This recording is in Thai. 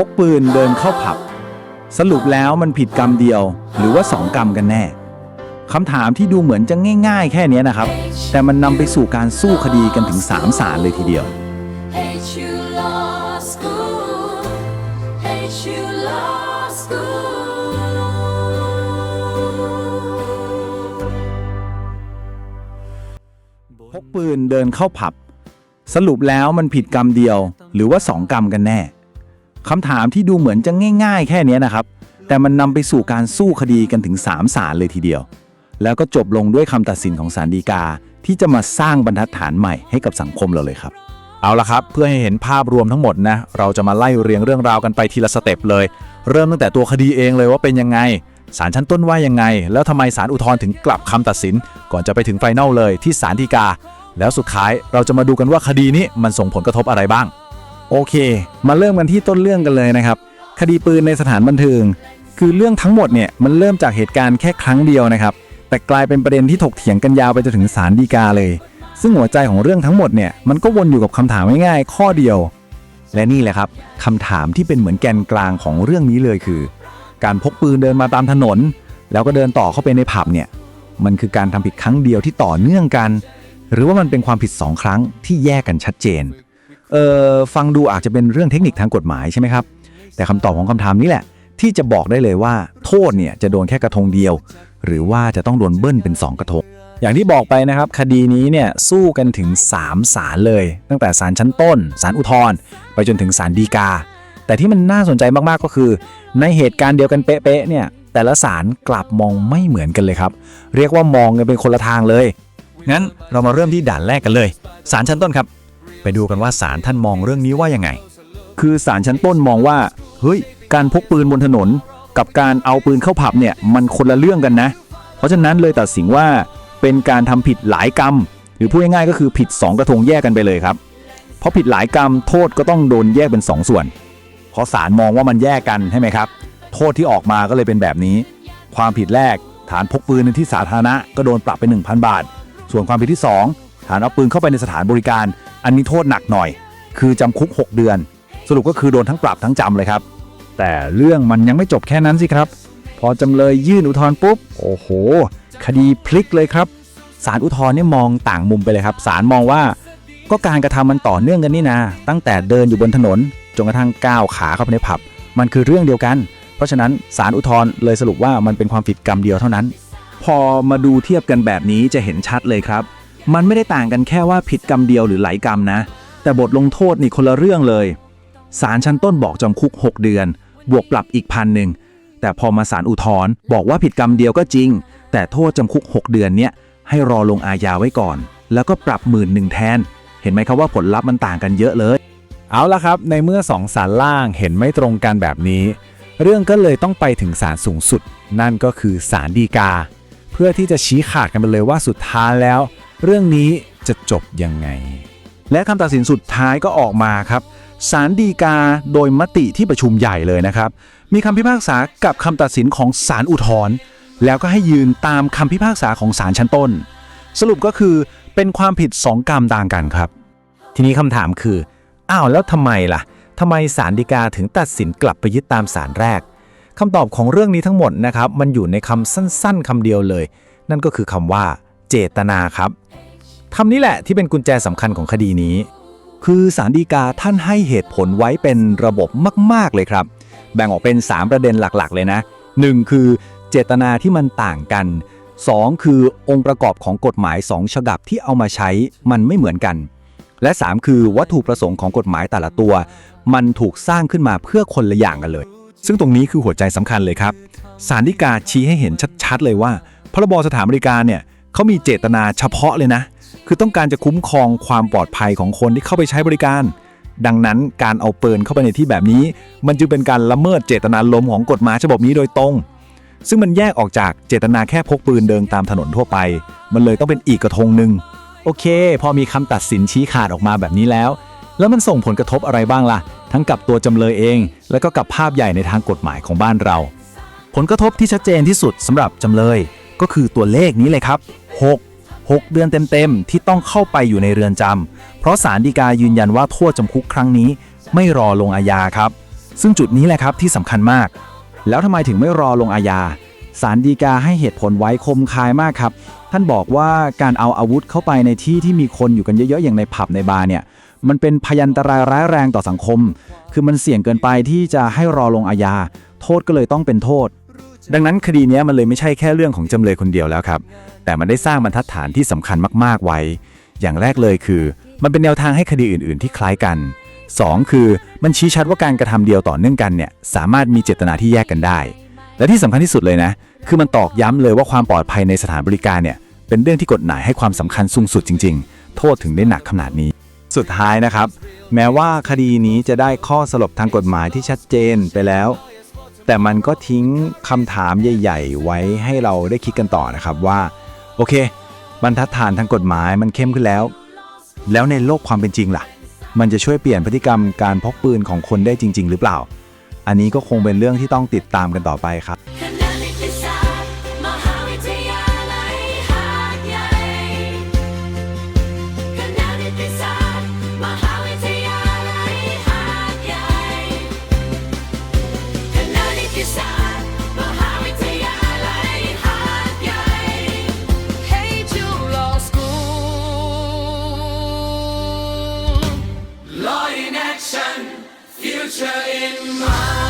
พกปืนเดินเข้าผับ สรุปแล้วมันผิดกรรมเดียว หรือว่าสองกรรมกันแน่คำถามที่ดูเหมือนจะง่าย ๆ แค่นี้นะครับ แต่มันนำไปสู่การสู้คดีกันถึง 3 ศาลเลยทีเดียว พกปืนเดินเข้าผับ สรุปแล้วมันผิดกรรมเดียว หรือว่าสองกรรมกันแน่ คำถามที่ดูเหมือนจะง่าย ๆ แค่นี้นะครับ แต่มันนำไปสู่การสู้คดีกันถึง3ศาลเลยทีเดียว แล้วก็จบลงด้วยคำตัดสินของศาลฎีกา ที่จะมาสร้างบรรทัดฐานใหม่ให้กับสังคมเราเลยครับ เอาละครับ เพื่อให้เห็นภาพรวมทั้งหมดนะ เราจะมาไล่เรียงเรื่องราวกันไปทีละสเต็ปเลย เริ่มตั้งแต่ตัวคดีเองเลยว่าเป็นยังไงศาลชั้นต้นว่ายังไง แล้วทำไมศาลอุทธรณ์ถึงกลับคำตัดสิน ก่อนจะไปถึงไฟแนลเลยที่ศาลฎีกา แล้วสุดท้ายเราจะมาดูกันว่าคดีนี้มันส่งผลกระทบอะไรบ้าง โอเค มาเริ่มกันที่ต้นเรื่องกันเลยนะครับ คดีปืนในสถานบันเทิง คือเรื่องทั้งหมดเนี่ยมันเริ่มจากเหตุการณ์แค่ครั้งเดียวนะครับ แต่กลายเป็นประเด็นที่ถกเถียงกันยาวไปจนถึงศาลฎีกาเลย ซึ่งหัวใจของเรื่องทั้งหมดเนี่ยมันก็วนอยู่กับคำถามง่ายๆข้อเดียว และนี่แหละครับคำถามที่เป็นเหมือนแกนกลางของเรื่องนี้เลยคือ การพกปืนเดินมาตามถนน แล้วก็เดินต่อเข้าไปในผับเนี่ยมันคือการทำผิดครั้งเดียวที่ต่อเนื่องกัน หรือว่ามันเป็นความผิดสองครั้งที่แยกกันชัดเจน เออฟังดูอาจจะเป็นเรื่องเทคนิคทางกฎหมายใช่ไหมครับ แต่คำตอบของคำถามนี้แหละ ที่จะบอกได้เลยว่า โทษเนี่ยจะโดนแค่กระทงเดียว หรือว่าจะต้องโดนเบิ้ลเป็น 2 กระทง อย่างที่บอกไปนะครับ คดีนี้เนี่ยสู้กันถึง 3 ศาลเลย ตั้งแต่ศาลชั้นต้นศาลอุทธรณ์ไปจนถึงศาลฎีกา แต่ที่มันน่าสนใจมากๆก็คือ ในเหตุการณ์เดียวกันเป๊ะๆเนี่ยแต่ละศาลกลับมองไม่เหมือนกันเลยครับ เรียกว่ามองกันเป็นคนละทางเลยงั้นเรามาเริ่มที่ด่านแรกกันเลยศาลชั้นต้นครับ ไปดูกันว่าศาลท่านมองเรื่องนี้ว่ายังไง คือศาลชั้นต้นมองว่า เฮ้ย การพกปืนบนถนน กับการเอาปืนเข้าผับเนี่ยมันคนละเรื่องกันนะ เพราะฉะนั้นเลยตัดสินว่าเป็นการทำผิดหลายกรรม หรือพูดง่ายๆก็คือผิด 2 กระทงแยกกันไปเลยครับ เพราะผิดหลายกรรมโทษก็ต้องโดนแยกเป็น 2 ส่วน เพราะศาลมองว่ามันแยกกันใช่ไหมครับ โทษที่ออกมาก็เลยเป็นแบบนี้ ความผิดแรกฐานพกปืนในที่สาธารณะก็โดนปรับเป็น1,000 บาท ส่วนความผิดที่ 2 ฐานเอาปืนเข้าไปในสถานบริการ อันนี้โทษหนักหน่อย คือจำคุก 6 เดือน สรุปก็คือโดนทั้งปรับทั้งจำเลยครับ แต่เรื่องมันยังไม่จบแค่นั้นสิครับ พอจำเลยยื่นอุทธรณ์ปุ๊บ โอ้โห คดีพลิกเลยครับศาลอุทธรณ์เนี่ยมองต่างมุมไปเลยครับศาลมองว่า ก็การกระทำมันต่อเนื่องกันนี่นา ตั้งแต่เดินอยู่บนถนนจนกระทั่งก้าวขาเข้าไปในผับ มันคือเรื่องเดียวกัน เพราะฉะนั้นศาลอุทธรณ์เลยสรุปว่ามันเป็นความผิดกรรมเดียวเท่านั้น พอมาดูเทียบกันแบบนี้จะเห็นชัดเลยครับ มันไม่ได้ต่างกันแค่ว่าผิดกรรมเดียวหรือหลายกรรมนะ แต่บทลงโทษนี่คนละเรื่องเลยศาลชั้นต้นบอกจำคุก 6 เดือน บวกปรับอีกพันหนึ่งแต่พอมาศาลอุทธรณ์บอกว่าผิดกรรมเดียวก็จริง แต่โทษจำคุก 6 เดือนเนี้ยให้รอลงอาญาไว้ก่อน แล้วก็ปรับหมื่นหนึ่งแทน เห็นไหมครับว่าผลลัพธ์มันต่างกันเยอะเลย เอาละครับ ในเมื่อสองศาลล่างเห็นไม่ตรงกันแบบนี้ เรื่องก็เลยต้องไปถึงศาลสูงสุด นั่นก็คือศาลฎีกา เพื่อที่จะชี้ขาดกันไปเลยว่าสุดท้ายแล้ว เรื่องนี้จะจบยังไง และคำตัดสินสุดท้ายก็ออกมาครับศาลฎีกาโดยมติที่ประชุมใหญ่เลยนะครับ มีคำพิพากษากับคำตัดสินของศาลอุทธรณ์แล้วก็ให้ยืนตามคำพิพากษาของศาลชั้นต้น สรุปก็คือเป็นความผิดสองกรรมต่างกันครับ ทีนี้คำถามคืออ้าวแล้วทำไมล่ะทำไมศาลฎีกาถึงตัดสินกลับไปยึดตามศาลแรกคำตอบของเรื่องนี้ทั้งหมดนะครับ มันอยู่ในคำสั้น ๆคำเดียวเลย นั่นก็คือคำว่า เจตนาครับคำนี้แหละที่เป็นกุญแจสำคัญของคดีนี้ คือศาลฎีกาท่านให้เหตุผลไว้เป็นระบบมาก ๆ เลยครับ แบ่งออกเป็น 3 ประเด็นหลักๆ เลยนะ 1. คือเจตนาที่มันต่างกัน 2. คือองค์ประกอบของกฎหมาย 2 ฉบับที่เอามาใช้มันไม่เหมือนกัน และ 3 คือวัตถุประสงค์ของกฎหมายแต่ละตัว มันถูกสร้างขึ้นมาเพื่อคนละอย่างกันเลย ซึ่งตรงนี้คือหัวใจสำคัญเลยครับศาลฎีกาชี้ให้เห็นชัดๆ เลยว่าพรบสถานบริการเนี่ย เขามีเจตนาเฉพาะเลยนะ คือต้องการจะคุ้มครองความปลอดภัยของคนที่เข้าไปใช้บริการ ดังนั้นการเอาปืนเข้าไปในที่แบบนี้ มันจึงเป็นการละเมิดเจตนาลมของกฎหมายฉบับนี้โดยตรง ซึ่งมันแยกออกจากเจตนาแค่พกปืนเดินตามถนนทั่วไป มันเลยต้องเป็นอีกกระทงหนึ่งโอเค พอมีคำตัดสินชี้ขาดออกมาแบบนี้แล้ว แล้วมันส่งผลกระทบอะไรบ้างล่ะ ทั้งกับตัวจำเลยเอง แล้วก็กับภาพใหญ่ในทางกฎหมายของบ้านเรา ผลกระทบที่ชัดเจนที่สุดสำหรับจำเลย ก็คือตัวเลขนี้เลยครับ 6 6 เดือนเต็มๆ ที่ต้องเข้าไปอยู่ในเรือนจำเพราะศาลฎีกายืนยันว่าโทษจำคุกครั้งนี้ ไม่รอลงอาญาครับ ซึ่งจุดนี้แหละครับที่สำคัญมาก แล้วทำไมถึงไม่รอลงอาญาศาลฎีกาให้เหตุผลไว้คมคายมากครับ ท่านบอกว่าการเอาอาวุธเข้าไปในที่ที่มีคนอยู่กันเยอะๆ อย่างในผับในบาร์เนี่ย มันเป็นพยันตรายร้ายแรงต่อสังคม คือมันเสี่ยงเกินไปที่จะให้รอลงอาญา โทษก็เลยต้องเป็นโทษ ดังนั้นคดีนี้มันเลยไม่ใช่แค่เรื่องของจำเลยคนเดียวแล้วครับ แต่มันได้สร้างบรรทัดฐานที่สำคัญมากๆไว้ อย่างแรกเลยคือ มันเป็นแนวทางให้คดีอื่น ๆ ที่คล้ายกัน 2. คือมันชี้ชัดว่าการกระทำเดียวต่อเนื่องกันเนี่ยสามารถมีเจตนาที่แยกกันได้ และที่สำคัญที่สุดเลยนะ คือมันตอกย้ำเลยว่าความปลอดภัยในสถานบริการเนี่ยเป็นเรื่องที่กฎหมายให้ความสำคัญสูงสุดจริง ๆ โทษถึงได้หนักขนาดนี้ สุดท้ายนะครับ แม้ว่าคดีนี้จะได้ข้อสรุปทางกฎหมายที่ชัดเจนไปแล้ว แต่มันก็ทิ้งคำถามใหญ่ ๆ ไว้ให้เราได้คิดกันต่อนะครับว่า โอเคบรรทัดฐานทางกฎหมายมันเข้มขึ้นแล้ว แล้วในโลกความเป็นจริงล่ะ มันจะช่วยเปลี่ยนพฤติกรรมการพกปืนของคนได้จริง ๆ หรือเปล่า อันนี้ก็คงเป็นเรื่องที่ต้องติดตามกันต่อไปครับ future in mind